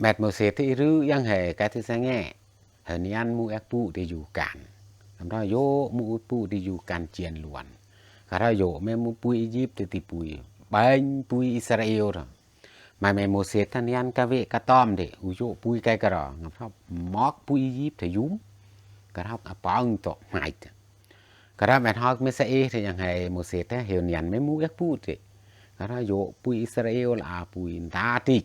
แมดมเสษที่รู้ยังเหกาที่แซงแง่เฮนิอันมูเอกปูที่อยู่กันคำร้ายโยมูปูที่อยู่กันเจียนลวนคำร้อยโยแม่มูปุยอียิปต์ที่ติปุยบังปุยอิสราเอลมาแม่มเสษท่านยันกะเวกะต้อมเดอุโยปุยไกกระรอคำร้ายมอกปุยอียิปต์ที่ยุ่มกระรอกอปังต่อหายกระรากแมทฮอกเมสใช่เอที่ยังไงมเสสเศษเฮนิอันแม่มูเอกปูที่คำะรากโยปุยอิสราเอลอาปุยตาติก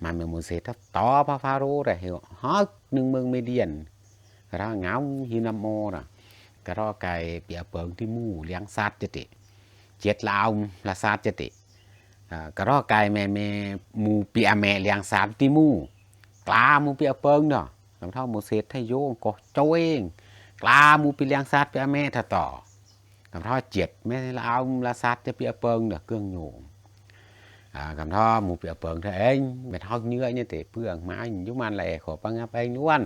mà mình muốn sẽ to pa pha rô rồi hiểu hết nương mương mê điền cái đó ngáo hi nam mô rồi cái đó cái bịa bợn thì mù liang sát cho chị chết là ông là sát cho chị à, cái đó cái mẹ mẹ mù bịa mẹ liang sát thì mù cá mù bịa bợn đó làm sao một xét thay vô có trâu eng cá mù bịa liang sát bịa mẹ thật tỏ làm sao chết mẹ là ông là sát cho bịa bợn đó cương nhổ อ่ากำท่อหมูเปียกเปิงเธอเองเม็ดฮอกเนื้อเนี่ยเตะเปลืองไม้ยุมันแหล่ขอปังงับเองล้วน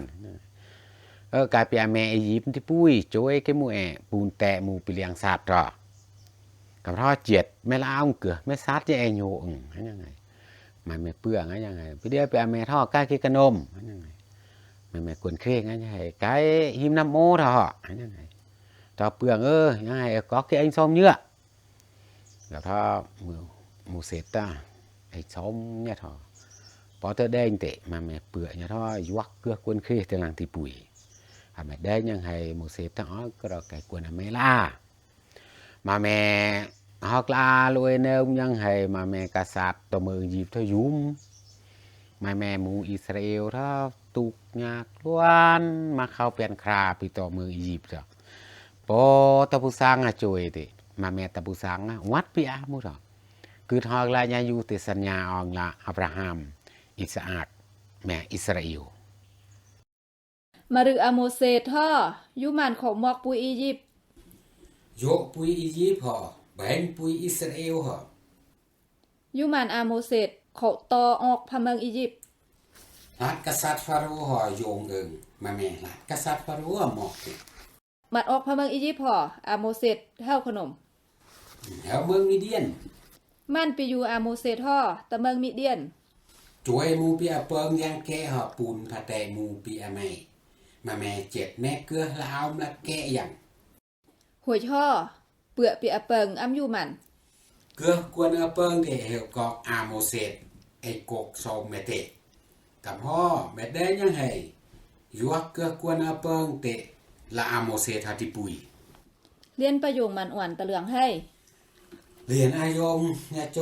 เออกายเปียแม่ยิปต์ที่ปุ้ยโจ้ย cái mù ẹ bùn tẹ mù bị liang sạt rồi cầm ท่อเจียดไม่ละเอาเกือไม่ซัดจะเองโยงยังไงมันไม่เปลืองยังไงพี่เดียเปียแม่ท่อใกล้กินขน มูเซต้าไอ้ชมเนี่ยทอพอเธอไดงเตะมาแม่เปื่อเนี่ยทอยักเกือกกวนขี้เตลังที่ปุ๋ยหาแม่ได้ยังให้มูเซต้าอ๋อก็เราไก่กวนอไม่ล่ามาแม่ฮอกลาลวยเนมยังให้มาแม่กษัตริย์ตัวเมืองยีบเธอยุ่มมาแม่มูอิสราเอลท้อตุกยากล้วนมาเข้าเปลี่ยนคราไปต่อเมืองอียิปต์จ้ะปอตะบุสังอะจุยติมาแม่ตะบุสังอะวัดปีอะมูดเอะ อกลายายูติสัญญาอองละอับราฮัมอิสอาดแม่อิสราเอลมารึอาโมเซท่อยุมันของมอกปุยอียิปต์โยปุยอียิปต์หอแบนปุยอิสราเอลหอยุมันอาโมเซตเขาตอออกพะเมืองอียิปต์รัฐกษัตริย์ฟาโรห์หอโยงเอิงมาแม่รัฐกษัตริย์ฟาโรห์หมอกติมัดออกพะเมืองอียิปต์พออาโมเซตเท่าขนมแถวเมืองมิเดียน มันไปอยู่อาโมเซตท่อตะเมืองมิเดียนจวยมูปีอาเปิงยังแกหอปูนพะแต่มูปีอาแม่มาแม่เจ็ดแม่เกลือลาวละแกอย่างหวยท่อเปื่อปีอะเปิงอ้ำอยู่มันเกลือกวนอาเปิงเดเหวกอกอาโมเสตไอกกโซเมเตะกับพ่อแม่ได้ยังไงยวกเกลือกวนอาเปิงเตะละอาโมเสตฮาติปุยเลียนประโยงมันอ่วนตะเหลืองให้ เรียนอายงเนี่ยโจ